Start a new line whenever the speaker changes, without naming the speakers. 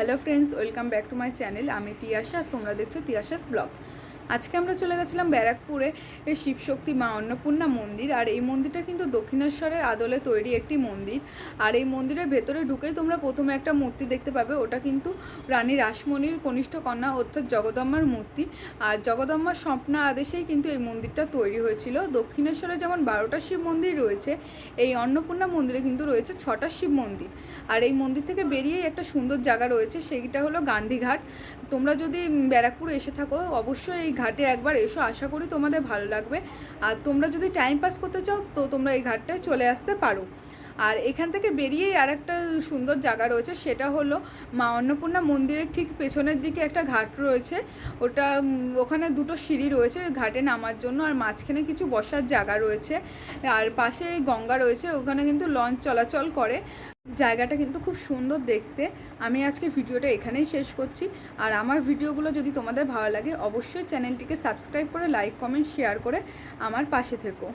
Hello friends welcome back to my channel. আমি তিয়াশা তোমরা দেখছ তিয়াশাস ব্লগ। আজকে আমরা চলে গেছিলাম ব্যারাকপুরে শিবশক্তি মা অন্নপূর্ণা মন্দির। আর এই মন্দিরটা কিন্তু দক্ষিণেশ্বরের আদলে তৈরি একটি মন্দির। আর এই মন্দিরের ভেতরে ঢুকেই তোমরা প্রথমে একটা মূর্তি দেখতে পাবে। ওটা কিন্তু রানী রাসমণির কনিষ্ঠ কন্যা অর্থাৎ জগদম্মার মূর্তি। আর জগদম্মার স্বপ্না আদেশেই কিন্তু এই মন্দিরটা তৈরি হয়েছিল। দক্ষিণেশ্বরে যেমন বারোটা শিব মন্দির রয়েছে, এই অন্নপূর্ণা মন্দিরে কিন্তু রয়েছে ছটা শিব মন্দির। আর এই মন্দির থেকে বেরিয়েই একটা সুন্দর জায়গা রয়েছে, সেইটা হলো গান্ধীঘাট। তোমরা যদি ব্যারাকপুর এসে থাকো, অবশ্যই এই ঘাটে একবার এসো, আশা করি তোমাদের ভালো লাগবে। আর তোমরা যদি টাইম পাস করতে চাও, তো তোমরা এই ঘাটটায় চলে আসতে পারো। আর এখান থেকে বেরিয়েই আর একটা সুন্দর জায়গা রয়েছে, সেটা হলো মা অন্নপূর্ণা মন্দিরের ঠিক পেছনের দিকে একটা ঘাট রয়েছে। ওটা ওখানে দুটো সিঁড়ি রয়েছে ঘাটে নামার জন্য আর মাঝখানে কিছু বসার জায়গা রয়েছে। আর পাশে গঙ্গা রয়েছে, ওখানে কিন্তু লঞ্চ চলাচল করে। জায়গাটা কিন্তু খুব সুন্দর দেখতে। আমি আজকে ভিডিওটা এখানেই শেষ করছি। আর আমার ভিডিওগুলো যদি তোমাদের ভালো লাগে, অবশ্যই চ্যানেলটিকে সাবস্ক্রাইব করে, লাইক, কমেন্ট, শেয়ার করে আমার পাশে থেকো।